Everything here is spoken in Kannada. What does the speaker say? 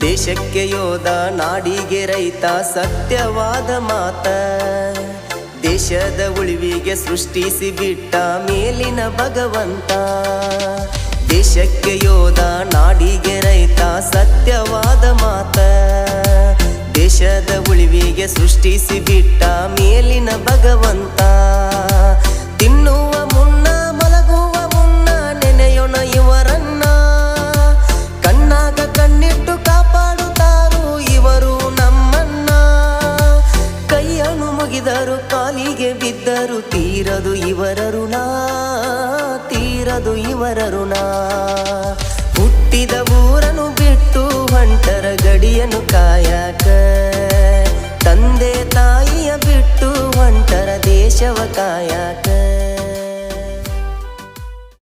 ದೇಶಕ್ಕೆ ಯೋಧ, ನಾಡಿಗೆ ರೈತ, ಸತ್ಯವಾದ ಮಾತ. ದೇಶದ ಉಳಿವಿಗೆ ಸೃಷ್ಟಿಸಿ ಬಿಟ್ಟ ಮೇಲಿನ ಭಗವಂತ. ದೇಶಕ್ಕೆ ಯೋಧ, ನಾಡಿಗೆ ರೈತ, ಸತ್ಯವಾದ ಮಾತ. ದೇಶದ ಉಳಿವಿಗೆ ಸೃಷ್ಟಿಸಿ ಬಿಟ್ಟ ಮೇಲಿನ ಭಗವಂತ. ಕೈಯನ್ನು ಮುಗಿದರು ಕಾಲಿಗೆ ಬಿದ್ದರು, ತೀರದು ಇವರ ಋಣ, ತೀರದು ಇವರ ಋಣ. ಹುಟ್ಟಿದ ಊರನು ಬಿಟ್ಟು ಹೊಂಟರ ಗಡಿಯನ್ನು ಕಾಯಕ, ತಂದೆ ತಾಯಿಯ ಬಿಟ್ಟು ಹೊಂಟರ ದೇಶವ ಕಾಯಕ.